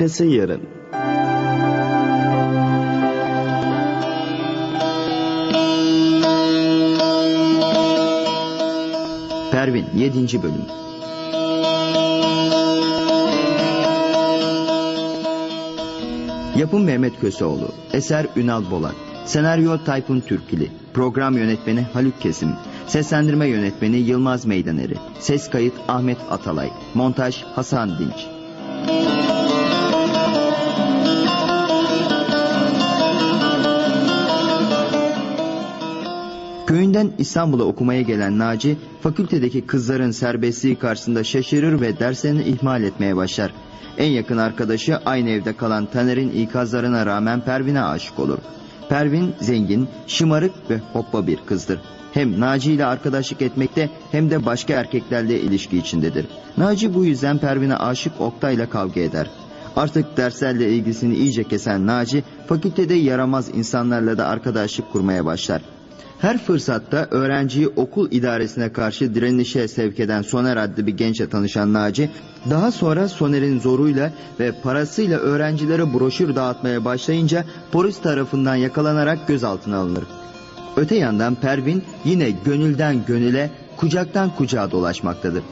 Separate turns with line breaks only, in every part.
Arkası yarın.
Pervin 7. Bölüm. Yapım Mehmet Köseoğlu Eser Ünal Bolat. Senaryo Tayfun Türkili. Program Yönetmeni Haluk Kesim. Seslendirme Yönetmeni Yılmaz Meydaneri. Ses Kayıt Ahmet Atalay. Montaj Hasan Dinç Köyünden İstanbul'a okumaya gelen Naci, fakültedeki kızların serbestliği karşısında şaşırır ve derslerini ihmal etmeye başlar. En yakın arkadaşı aynı evde kalan Taner'in ikazlarına rağmen Pervin'e aşık olur. Pervin zengin, şımarık ve hoppa bir kızdır. Hem Naci ile arkadaşlık etmekte hem de başka erkeklerle ilişki içindedir. Naci bu yüzden Pervin'e aşık Oktay'la kavga eder. Artık derslerle ilgisini iyice kesen Naci, fakültede yaramaz insanlarla da arkadaşlık kurmaya başlar. Her fırsatta öğrenciyi okul idaresine karşı direnişe sevk eden Soner adlı bir gençle tanışan Naci, daha sonra Soner'in zoruyla ve parasıyla öğrencilere broşür dağıtmaya başlayınca polis tarafından yakalanarak gözaltına alınır. Öte yandan Pervin yine gönülden gönüle, kucaktan kucağa dolaşmaktadır.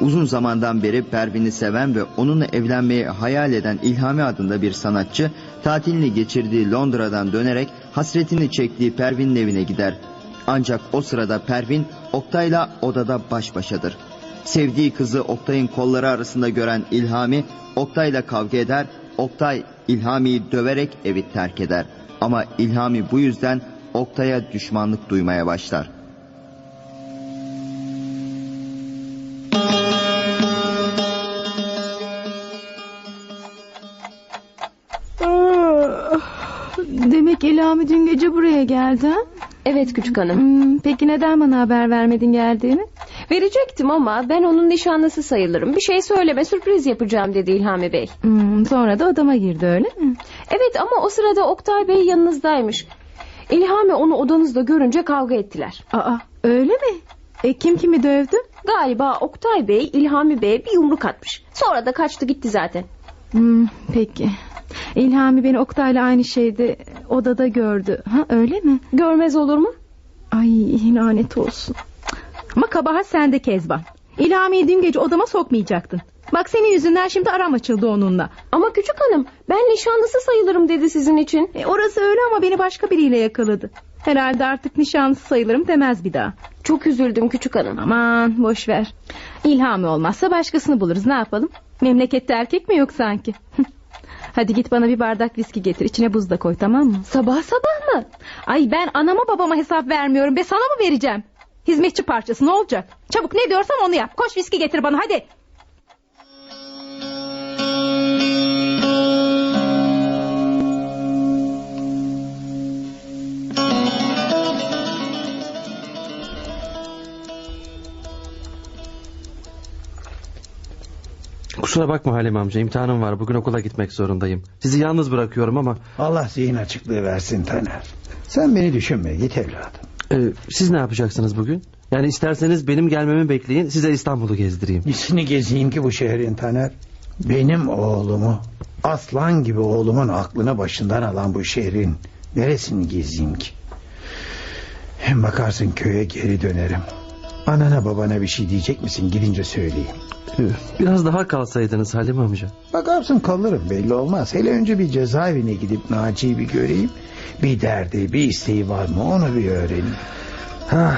Uzun zamandan beri Pervin'i seven ve onunla evlenmeyi hayal eden İlhami adında bir sanatçı, tatilini geçirdiği Londra'dan dönerek hasretini çektiği Pervin'in evine gider. Ancak o sırada Pervin Oktay'la odada baş başadır. Sevdiği kızı Oktay'ın kolları arasında gören İlhami Oktay'la kavga eder. Oktay İlhami'yi döverek evi terk eder. Ama İlhami bu yüzden Oktay'a düşmanlık duymaya başlar.
Demek Elami dün gece buraya geldi ha?
Evet küçük hanım.
Hmm, peki neden bana haber vermedin geldiğini?
Verecektim ama ben onun nişanlısı sayılırım. Bir şey söyleme sürpriz yapacağım dedi İlhami Bey.
Hmm, sonra da odama girdi öyle mi?
Evet ama o sırada Oktay Bey yanınızdaymış. İlhami onu odanızda görünce kavga ettiler.
Aa öyle mi? E, kim kimi dövdü?
Galiba Oktay Bey İlhami Bey'e bir yumruk atmış. Sonra da kaçtı gitti zaten.
Hmm, peki. İlhami beni Oktay'la aynı şeyde odada gördü. Ha öyle mi?
Görmez olur mu?
Ay lanet olsun. Ama kabahat sende Kezban. İlhami'yi dün gece odama sokmayacaktın. Bak senin yüzünden şimdi aram açıldı onunla.
Ama küçük hanım ben nişanlısı sayılırım dedi sizin için.
E, orası öyle ama beni başka biriyle yakaladı. Herhalde artık nişanlısı sayılırım demez bir daha.
Çok üzüldüm küçük hanım.
Aman boş ver. İlhami olmazsa başkasını buluruz ne yapalım? Memlekette erkek mi yok sanki? Hadi git bana bir bardak viski getir içine buz da koy tamam mı?
Sabah sabah mı?
Ay ben anama babama hesap vermiyorum be sana mı vereceğim? Hizmetçi parçası ne olacak? Çabuk ne diyorsam onu yap. Koş viski getir bana hadi.
Kusura bakma Halim amca imtihanım var bugün okula gitmek zorundayım. Sizi yalnız bırakıyorum ama
Allah zihin açıklığı versin Taner. Sen beni düşünme git evladım.
e, siz ne yapacaksınız bugün? Yani isterseniz benim gelmemi bekleyin size İstanbul'u gezdireyim.
Nesini gezeyim ki bu şehrin Taner? Benim oğlumu aslan gibi oğlumun aklını başından alan bu şehrin neresini gezeyim ki? Hem bakarsın köye geri dönerim. Anana babana bir şey diyecek misin gidince söyleyeyim.
E, Biraz daha kalsaydınız Halim amca.
Bakarsın kalırım belli olmaz. Hele önce bir cezaevine gidip Naci'yi bir göreyim. Bir derdi bir isteği var mı onu bir öğreneyim.
Ah,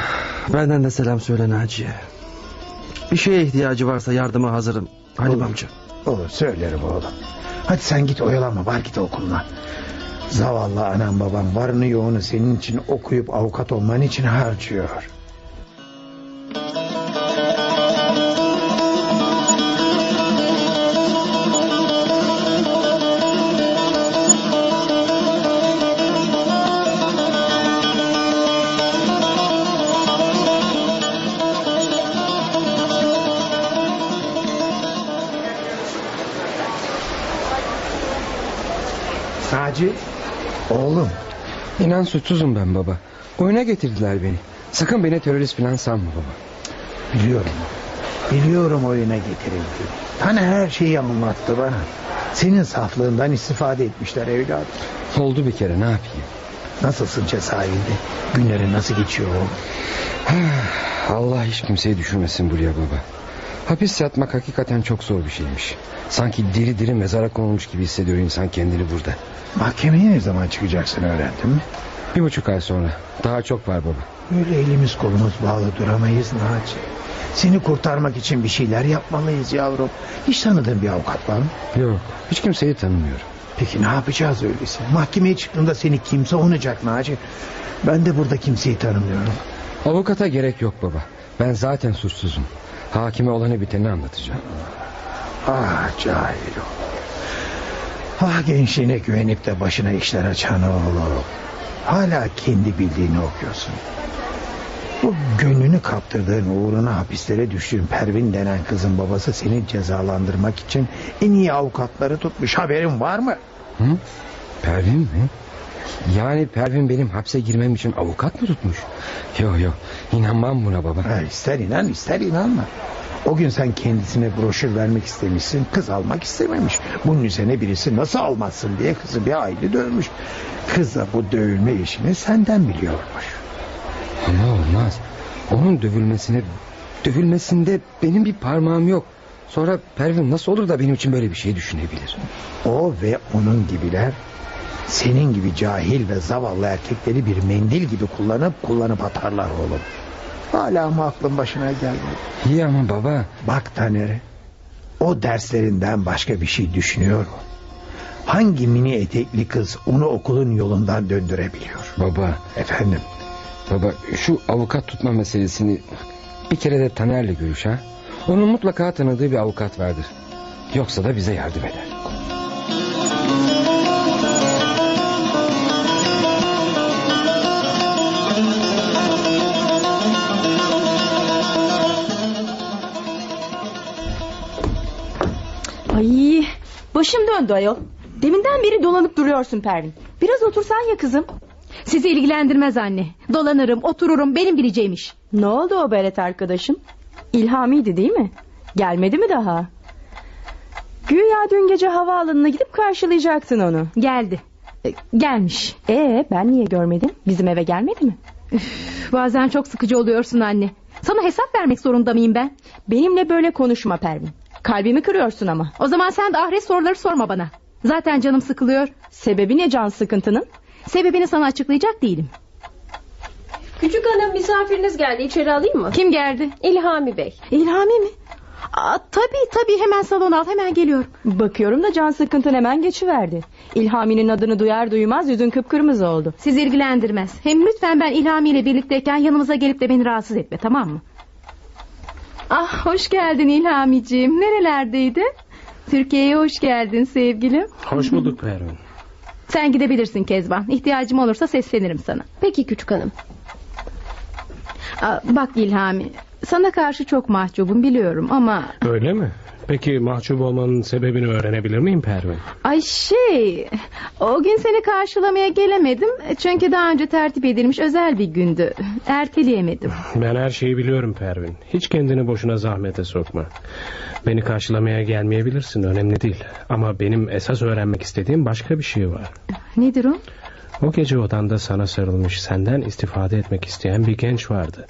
benden de selam söyle Naciye. Bir şeye ihtiyacı varsa yardıma hazırım Halim
Olur.
amca.
Olur söylerim oğlum. Hadi sen git oyalanma var git okuluna. Zavallı anam babam varını yoğunu senin için okuyup avukat olman için harcıyor. Naci oğlum
İnan suçsuzum ben baba. Oyuna getirdiler beni. Sakın beni terörist falan sanma baba.
biliyorum. Biliyorum oyuna getirildi. Hani her şeyi anlattı bana. Senin saflığından istifade etmişler evladım.
Oldu bir kere ne yapayım?
Nasılsın cezaevinde? Günlerin nasıl geçiyor oğlum?
Allah hiç kimseyi düşürmesin buraya baba. Hapis yatmak hakikaten çok zor bir şeymiş. Sanki diri diri mezara konulmuş gibi hissediyor insan kendini burada.
Mahkemeye ne zaman çıkacaksın öğrendin mi?
Bir buçuk ay sonra. Daha çok var baba.
Böyle elimiz kolumuz bağlı duramayız Naci. Seni kurtarmak için bir şeyler yapmalıyız yavrum. Hiç tanıdığın bir avukat var mı?
Yok hiç kimseyi tanımıyorum.
Peki ne yapacağız öyleyse? Mahkemeye çıktığında seni kim savunacak Naci? Ben de burada kimseyi tanımıyorum.
Avukata gerek yok baba. Ben zaten suçsuzum. Hakime olanı biteni anlatacağım.
Ah cahil oğlum. Ah gençliğine güvenip de başına işler açan oğlum. Hala kendi bildiğini okuyorsun. Bu gönlünü kaptırdığın uğruna hapislere düştüğün Pervin denen kızın babası seni cezalandırmak için en iyi avukatları tutmuş haberin var mı?
Hı? Pervin mi? Yani Pervin benim hapse girmem için avukat mı tutmuş? Yok yok inanmam buna baba.
Ha, ister inan ister inanma. O gün sen kendisine broşür vermek istemişsin. Kız almak istememiş. Bunun üzerine birisi nasıl almazsın diye kızı bir hayli dövmüş. Kız da bu dövülme işini senden biliyormuş.
Ama olmaz. Onun dövülmesine dövülmesinde benim bir parmağım yok. Sonra Pervin nasıl olur da benim için böyle bir şey düşünebilir?
O ve onun gibiler senin gibi cahil ve zavallı erkekleri bir mendil gibi kullanıp kullanıp atarlar oğlum. Hala mı aklın başına gelmedi?
İyi ama baba.
Bak Taner'e o derslerinden başka bir şey düşünüyor mu? Hangi mini etekli kız onu okulun yolundan döndürebiliyor?
Baba.
Efendim
Baba şu avukat tutma meselesini bir kere de Taner'le görüş ha. Onun mutlaka tanıdığı bir avukat vardır. Yoksa da bize yardım eder.
Başım döndü ayol. Deminden beri dolanıp duruyorsun Pervin. Biraz otursan ya kızım.
Sizi ilgilendirmez anne. Dolanırım, otururum, benim bileceğim iş.
Ne oldu o Beret arkadaşım? İlhami'ydi değil mi? Gelmedi mi daha? Güya dün gece havaalanına gidip karşılayacaktın onu.
Geldi. E, gelmiş.
Ee ben niye görmedim? Bizim eve gelmedi mi?
Üf, bazen çok sıkıcı oluyorsun anne. Sana hesap vermek zorunda mıyım ben?
Benimle böyle konuşma Pervin. Kalbimi kırıyorsun ama.
O zaman sen de ahiret soruları sorma bana. Zaten canım sıkılıyor.
Sebebi ne can sıkıntının?
Sebebini sana açıklayacak değilim.
Küçük hanım misafiriniz geldi içeri alayım mı?
Kim geldi?
İlhami Bey.
İlhami mi? Aa, tabii tabii hemen salon al hemen geliyorum.
Bakıyorum da can sıkıntın hemen geçiverdi. İlhami'nin adını duyar duymaz yüzün kıpkırmızı oldu.
Sizi ilgilendirmez. Hem lütfen ben İlhami ile birlikteyken yanımıza gelip de beni rahatsız etme tamam mı? Ah hoş geldin İlhamiciğim. Nerelerdeydin? Türkiye'ye hoş geldin sevgilim.
Hoş bulduk Pervin.
Sen gidebilirsin Kezban. İhtiyacım olursa seslenirim sana.
Peki küçük hanım.
Aa, bak İlhami. Sana karşı çok mahcubum biliyorum ama...
Öyle mi? Peki mahcup olmanın sebebini öğrenebilir miyim Pervin?
Ay şey... O gün seni karşılamaya gelemedim. Çünkü daha önce tertip edilmiş özel bir gündü. Erteleyemedim.
Ben her şeyi biliyorum Pervin. Hiç kendini boşuna zahmete sokma. Beni karşılamaya gelmeyebilirsin önemli değil. Ama benim esas öğrenmek istediğim başka bir şey var.
Nedir o?
O gece odanda sana sarılmış senden istifade etmek isteyen bir genç vardı.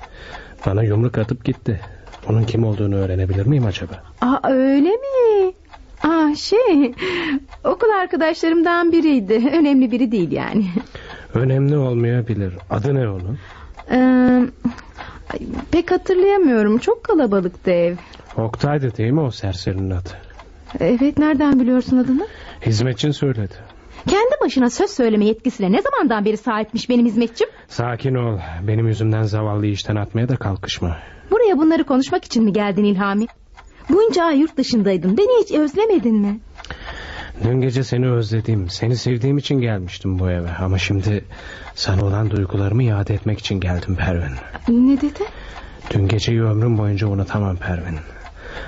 Bana yumruk atıp gitti. Onun kim olduğunu öğrenebilir miyim acaba?
Aa öyle mi? Aa şey... Okul arkadaşlarımdan biriydi. Önemli biri değil yani.
Önemli olmayabilir. Adı ne onun?
Ee, pek hatırlayamıyorum. Çok kalabalıktı ev.
Oktay'dı değil mi o serserinin adı?
Evet nereden biliyorsun adını?
Hizmetçin söyledi.
Kendi başına söz söyleme yetkisine ne zamandan beri sahipmiş benim hizmetçim?
Sakin ol. Benim yüzümden zavallıyı işten atmaya da kalkışma.
Buraya bunları konuşmak için mi geldin İlhami? Bunca ay yurt dışındaydın. Beni hiç özlemedin mi?
Dün gece seni özledim. Seni sevdiğim için gelmiştim bu eve. Ama şimdi sana olan duygularımı iade etmek için geldim Pervin.
Ne dedi?
Dün geceyi ömrüm boyunca unutamam Pervin.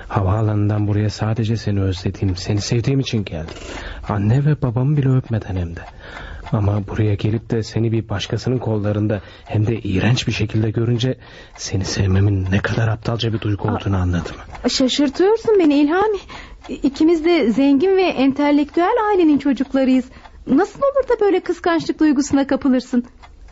Havaalanından buraya sadece seni özlediğim, seni sevdiğim için geldim. Anne ve babamı bile öpmeden hem de. Ama buraya gelip de seni bir başkasının kollarında hem de iğrenç bir şekilde görünce seni sevmemin ne kadar aptalca bir duygu olduğunu anladım.
Şaşırtıyorsun beni İlhami. ikimiz de zengin ve entelektüel ailenin çocuklarıyız. Nasıl olur da böyle kıskançlık duygusuna kapılırsın?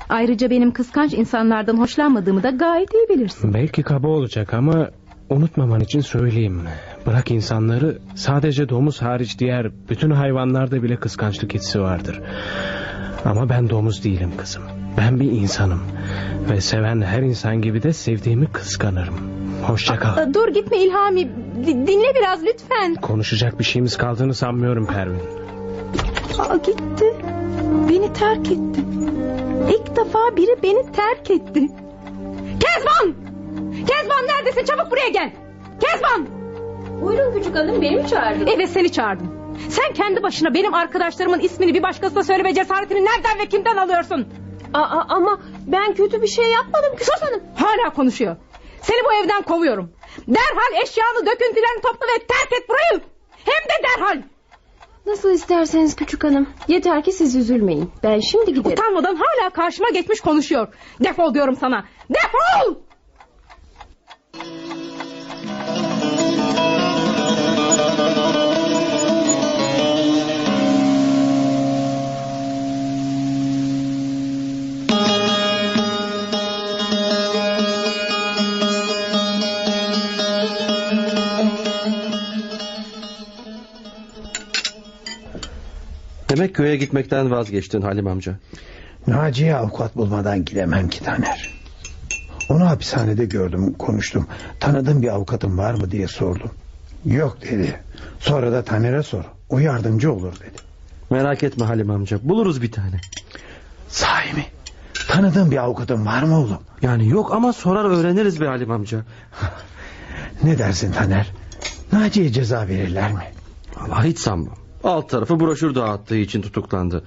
Ayrıca benim kıskanç insanlardan hoşlanmadığımı da gayet iyi bilirsin.
Belki kaba olacak ama unutmaman için söyleyeyim. Bırak insanları sadece domuz hariç diğer bütün hayvanlarda bile kıskançlık hissi vardır. Ama ben domuz değilim kızım. Ben bir insanım. Ve seven her insan gibi de sevdiğimi kıskanırım. Hoşça kal.
Aa, Dur gitme İlhami. Di- Dinle biraz lütfen.
Konuşacak bir şeyimiz kaldığını sanmıyorum Pervin.
Aa, gitti. Beni terk etti. İlk defa biri beni terk etti. Kezban! Kezban neredesin? Çabuk buraya gel. Kezban!
Buyurun küçük hanım beni mi çağırdın?
Evet seni çağırdım. Sen kendi başına benim arkadaşlarımın ismini bir başkasına söyleme cesaretini nereden ve kimden alıyorsun?
Aa, ama ben kötü bir şey yapmadım küçük hanım.
Hala konuşuyor. Seni bu evden kovuyorum. Derhal eşyanı döküntülerini topla ve terk et burayı. Hem de derhal.
Nasıl isterseniz küçük hanım. Yeter ki siz üzülmeyin. Ben şimdi giderim.
Utanmadan hala karşıma geçmiş konuşuyor. Defol diyorum sana. Defol!
Demek köye gitmekten vazgeçtin Halim amca.
Naciye avukat bulmadan gidemem ki Taner. Onu hapishanede gördüm konuştum. Tanıdığın bir avukatın var mı diye sordum. Yok dedi. Sonra da Taner'e sor. O yardımcı olur dedi.
Merak etme Halim amca buluruz bir tane.
Sahi mi? Tanıdığın bir avukatın var mı oğlum?
Yani yok ama sorar öğreniriz be Halim amca.
Ne dersin Taner? Naciye ceza verirler mi?
Allah hiç sanmam. Alt tarafı broşür dağıttığı için tutuklandı.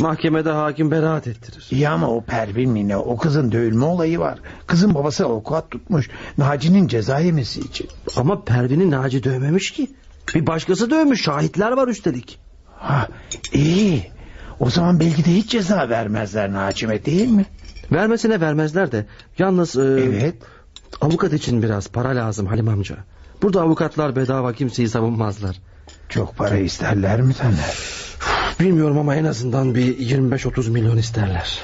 Mahkemede hakim beraat ettirir.
İyi ama o Pervin mi ne? O kızın dövülme olayı var. Kızın babası avukat tutmuş. Naci'nin ceza yemesi için.
Ama Pervin'i Naci dövmemiş ki. Bir başkası dövmüş şahitler var üstelik.
Ha, iyi. O zaman belki de hiç ceza vermezler Naci'me değil mi?
Vermesine vermezler de. Yalnız e,
Evet.
avukat için biraz para lazım Halim amca. Burada avukatlar bedava kimseyi savunmazlar.
Çok para isterler mi Taner?
Bilmiyorum ama en azından bir 25-30 milyon isterler.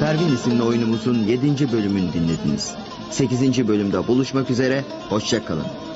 Pervin isimli oyunumuzun 7. bölümünü dinlediniz. 8. bölümde buluşmak üzere, hoşçakalın.